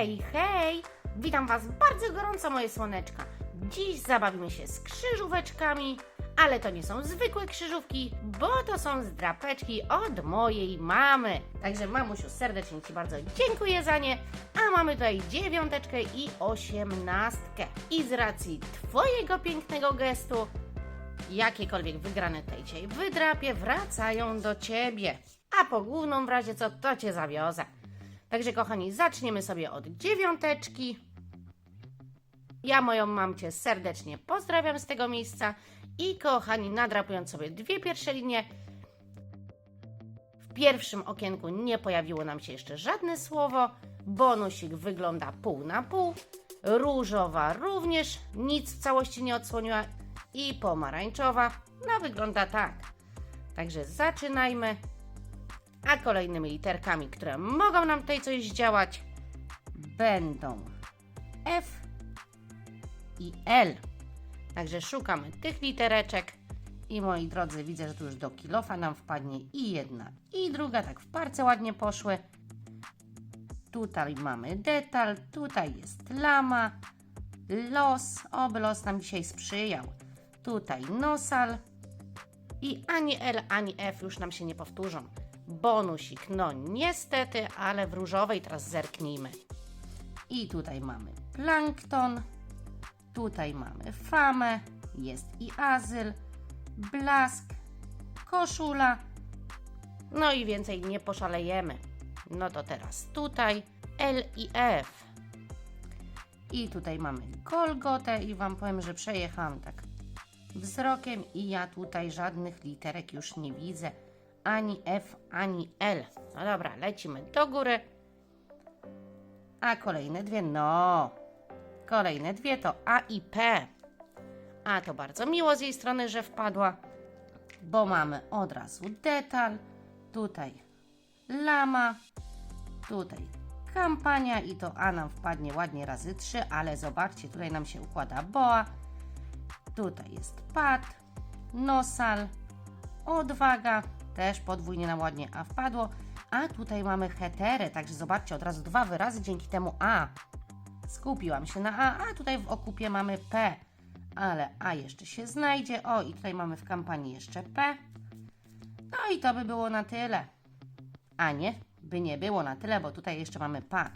Hej, hej! Witam Was bardzo gorąco, moje słoneczka. Dziś zabawimy się z krzyżóweczkami, ale to nie są zwykłe krzyżówki, bo to są zdrapeczki od mojej mamy. Także mamusiu, serdecznie Ci bardzo dziękuję za nie. A mamy tutaj dziewiąteczkę i osiemnastkę. I z racji Twojego pięknego gestu, jakiekolwiek wygrane tej dzisiaj wydrapie, wracają do Ciebie. A po główną w razie co, to Cię zawiozę. Także kochani, zaczniemy sobie od dziewiąteczki. Ja moją mamcię serdecznie pozdrawiam z tego miejsca i kochani, nadrapując sobie dwie pierwsze linie, w pierwszym okienku nie pojawiło nam się jeszcze żadne słowo. Bonusik wygląda pół na pół. Różowa również nic w całości nie odsłoniła. I pomarańczowa, no wygląda tak. Także zaczynajmy. A kolejnymi literkami, które mogą nam tutaj coś zdziałać, będą F i L. Także szukamy tych litereczek. I moi drodzy, widzę, że tu już do kilofa nam wpadnie i jedna, i druga, tak w parce ładnie poszły. Tutaj mamy detal, tutaj jest lama, los, oby los nam dzisiaj sprzyjał. Tutaj nosal i ani L, ani F już nam się nie powtórzą. Bonusik, no niestety, ale w różowej teraz zerknijmy. I tutaj mamy plankton, tutaj mamy famę, jest i azyl, blask, koszula. No i więcej nie poszalejemy. No to teraz tutaj L i F. I tutaj mamy Golgotę i Wam powiem, że przejechałam tak wzrokiem i ja tutaj żadnych literek już nie widzę. Ani F, ani L. No dobra, lecimy do góry. A kolejne dwie, no. Kolejne dwie to A i P. A to bardzo miło z jej strony, że wpadła, bo mamy od razu detal. Tutaj lama, tutaj kampania i to A nam wpadnie ładnie razy trzy, ale zobaczcie, tutaj nam się układa boa. Tutaj jest pad, nosal, odwaga, też podwójnie nam ładnie A wpadło. A tutaj mamy heterę, także zobaczcie, od razu dwa wyrazy dzięki temu A. Skupiłam się na A, a tutaj w okupie mamy P. Ale A jeszcze się znajdzie. O, i tutaj mamy w kampanii jeszcze P. No i to by było na tyle. A nie, by nie było na tyle, bo tutaj jeszcze mamy pad.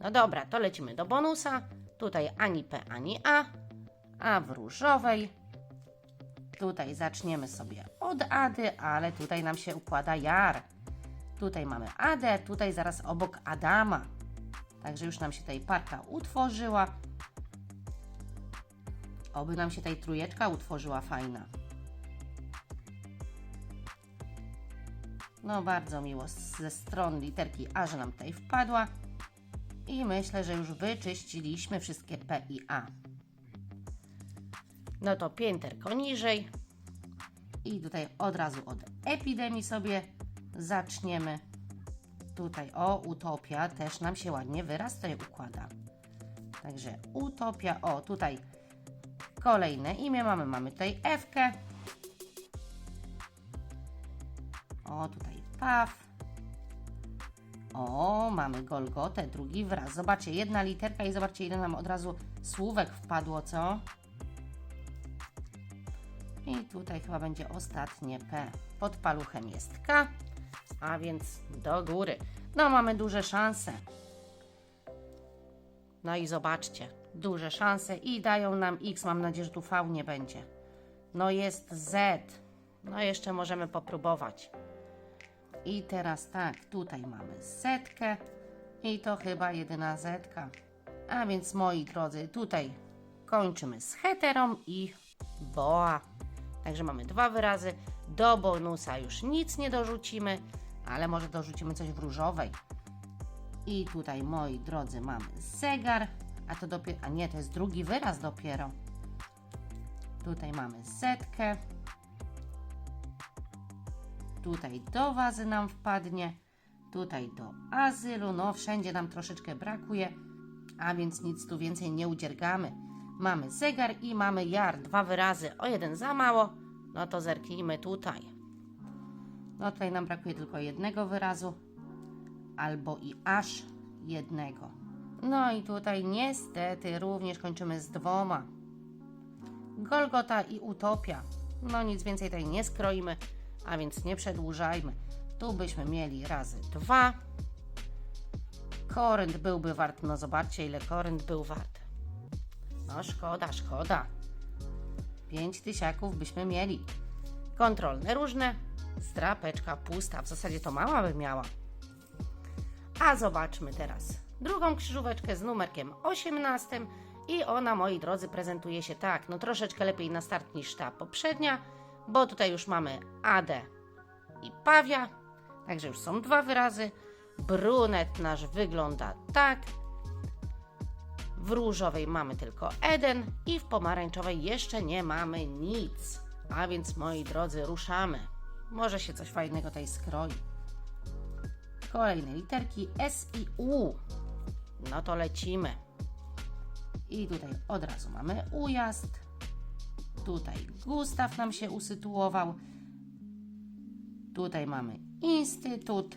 No dobra, to lecimy do bonusa. Tutaj ani P, ani A. A w różowej. Tutaj zaczniemy sobie od Ady, ale tutaj nam się układa Jar. Tutaj mamy Adę, tutaj zaraz obok Adama. Także już nam się tutaj parka utworzyła. Oby nam się tutaj trójeczka utworzyła fajna. No bardzo miło ze stron literki A, że nam tutaj wpadła. I myślę, że już wyczyściliśmy wszystkie P i A. No to pięterko niżej. I tutaj od razu od epidemii sobie zaczniemy. Tutaj o, utopia też nam się ładnie wyraz tutaj układa. Także utopia, o tutaj kolejne imię mamy, mamy tutaj Ewkę. O, tutaj Paw. O, mamy Golgotę, drugi wyraz. Zobaczcie, jedna literka i zobaczcie, ile nam od razu słówek wpadło, co? I tutaj chyba będzie ostatnie P. Pod paluchem jest K, a więc do góry. No, mamy duże szanse. No i zobaczcie, duże szanse i dają nam X. Mam nadzieję, że tu V nie będzie. No jest Z. No jeszcze możemy popróbować. I teraz tak, tutaj mamy setkę i to chyba jedyna zetka. A więc moi drodzy, tutaj kończymy z heterą i boa. Także mamy dwa wyrazy. Do bonusa już nic nie dorzucimy, ale może dorzucimy coś w różowej. I tutaj, moi drodzy, mamy zegar, a to dopiero, a nie, to jest drugi wyraz dopiero. Tutaj mamy setkę. Tutaj do wazy nam wpadnie. Tutaj do azylu. No, wszędzie nam troszeczkę brakuje, a więc nic tu więcej nie udziergamy. Mamy zegar i mamy jar. Dwa wyrazy. O jeden za mało. No to zerknijmy tutaj. No tutaj nam brakuje tylko jednego wyrazu. Albo i aż jednego. No i tutaj niestety również kończymy z dwoma. Golgota i Utopia. No nic więcej tutaj nie skroimy, a więc nie przedłużajmy. Tu byśmy mieli razy dwa. Korynt byłby wart, no zobaczcie ile korynt był wart. No szkoda, szkoda. Pięć tysiaków byśmy mieli. Kontrolne różne, strapeczka pusta. W zasadzie to mama by miała. A zobaczmy teraz drugą krzyżóweczkę z numerkiem 18 i ona, moi drodzy, prezentuje się tak, no troszeczkę lepiej na start niż ta poprzednia, bo tutaj już mamy Adę i Pawia, także już są dwa wyrazy. Brunet nasz wygląda tak. W różowej mamy tylko Eden i w pomarańczowej jeszcze nie mamy nic. A więc, moi drodzy, ruszamy. Może się coś fajnego tutaj skroi. Kolejne literki S i U. No to lecimy. I tutaj od razu mamy ujazd. Tutaj Gustaw nam się usytuował. Tutaj mamy instytut.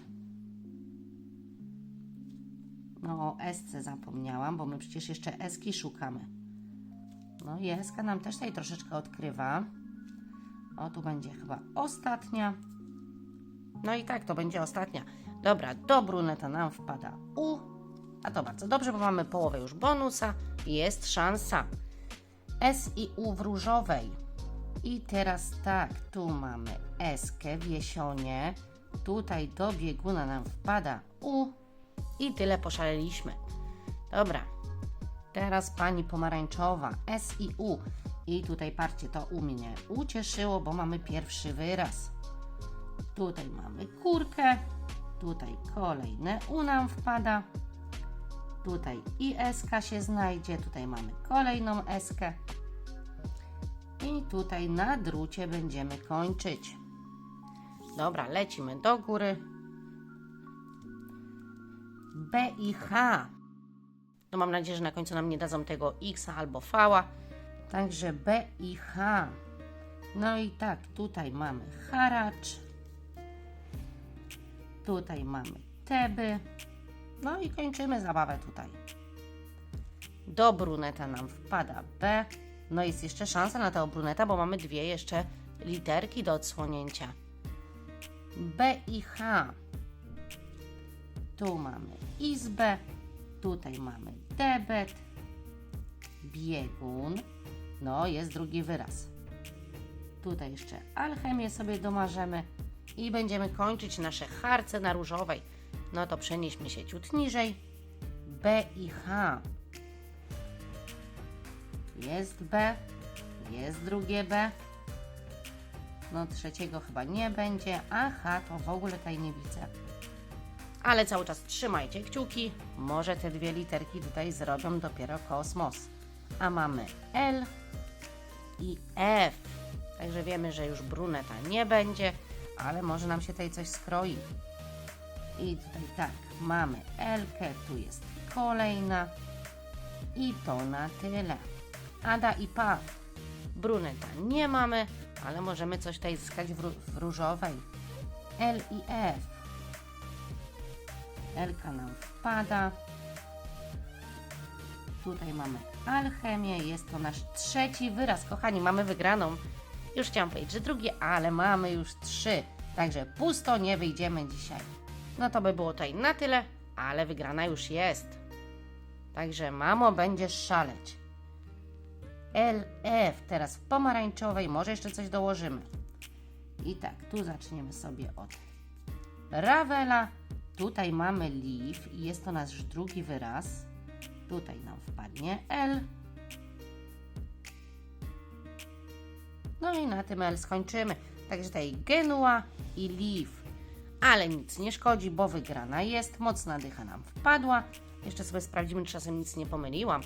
No o Esce zapomniałam, bo my przecież jeszcze Eski szukamy. No i Eska nam też tutaj troszeczkę odkrywa. O, tu będzie chyba ostatnia. No i tak, to będzie ostatnia. Dobra, do bruneta nam wpada U. A to bardzo dobrze, bo mamy połowę już bonusa. Jest szansa. S i U w różowej. I teraz tak, tu mamy Eskę w jesionie. Tutaj do bieguna nam wpada U. I tyle poszaleliśmy. Dobra. Teraz pani pomarańczowa. S i U. I tutaj parcie to u mnie ucieszyło, bo mamy pierwszy wyraz. Tutaj mamy kurkę. Tutaj kolejne U nam wpada. Tutaj i SK się znajdzie. Tutaj mamy kolejną SK. I tutaj na drucie będziemy kończyć. Dobra, lecimy do góry. B i H. No mam nadzieję, że na końcu nam nie dadzą tego X albo V. Także B i H. No i tak, tutaj mamy haracz. Tutaj mamy teby. No i kończymy zabawę tutaj. Do bruneta nam wpada B. No jest jeszcze szansa na tego bruneta, bo mamy dwie jeszcze literki do odsłonięcia. B i H. Tu mamy izbę. Tutaj mamy debet. Biegun. No, jest drugi wyraz. Tutaj jeszcze alchemię sobie domarzemy i będziemy kończyć nasze harce na różowej. No to przenieśmy się ciut niżej. B i H. Jest B, jest drugie B. No trzeciego chyba nie będzie, a H to w ogóle widzę. Ale cały czas trzymajcie kciuki, może te dwie literki tutaj zrobią dopiero kosmos. A mamy L i F. Także wiemy, że już bruneta nie będzie, ale może nam się tutaj coś skroi. I tutaj tak, mamy Elkę, tu jest kolejna. I to na tyle. Ada i Paw. Bruneta nie mamy, ale możemy coś tutaj zyskać w, w różowej. L i F. Elka nam wpada. Tutaj mamy alchemię, jest to nasz trzeci wyraz. Kochani, mamy wygraną. Już chciałam powiedzieć, że drugi, ale mamy już trzy. Także pusto nie wyjdziemy dzisiaj. No to by było tutaj na tyle, ale wygrana już jest. Także mamo, będziesz szaleć. LF, teraz w pomarańczowej, może jeszcze coś dołożymy. I tak, tu zaczniemy sobie od Ravela. Tutaj mamy leaf i jest to nasz drugi wyraz. Tutaj nam wpadnie L. No i na tym L skończymy. Także tutaj Genua i Leaf. Ale nic nie szkodzi, bo wygrana jest. Mocna dycha nam wpadła. Jeszcze sobie sprawdzimy, czy czasem nic nie pomyliłam.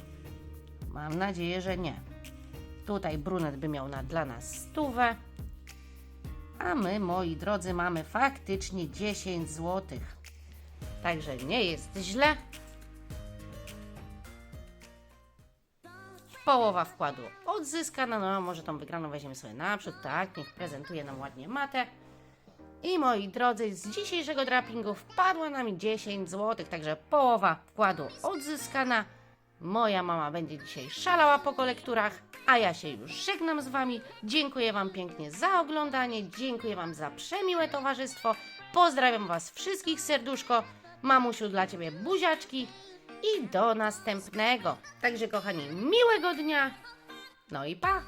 Mam nadzieję, że nie. Tutaj brunet by miał na, dla nas stówę. A my, moi drodzy, mamy faktycznie 10 zł. Także nie jest źle. Połowa wkładu odzyskana. No, a może tą wygraną weźmiemy sobie naprzód. Tak, niech prezentuje nam ładnie matę. I moi drodzy, z dzisiejszego drapingu wpadło nam 10 zł, także połowa wkładu odzyskana. Moja mama będzie dzisiaj szalała po kolekturach, a ja się już żegnam z Wami. Dziękuję Wam pięknie za oglądanie, dziękuję Wam za przemiłe towarzystwo. Pozdrawiam Was wszystkich serduszko. Mamusiu, dla Ciebie buziaczki i do następnego. Także kochani, miłego dnia. No i pa!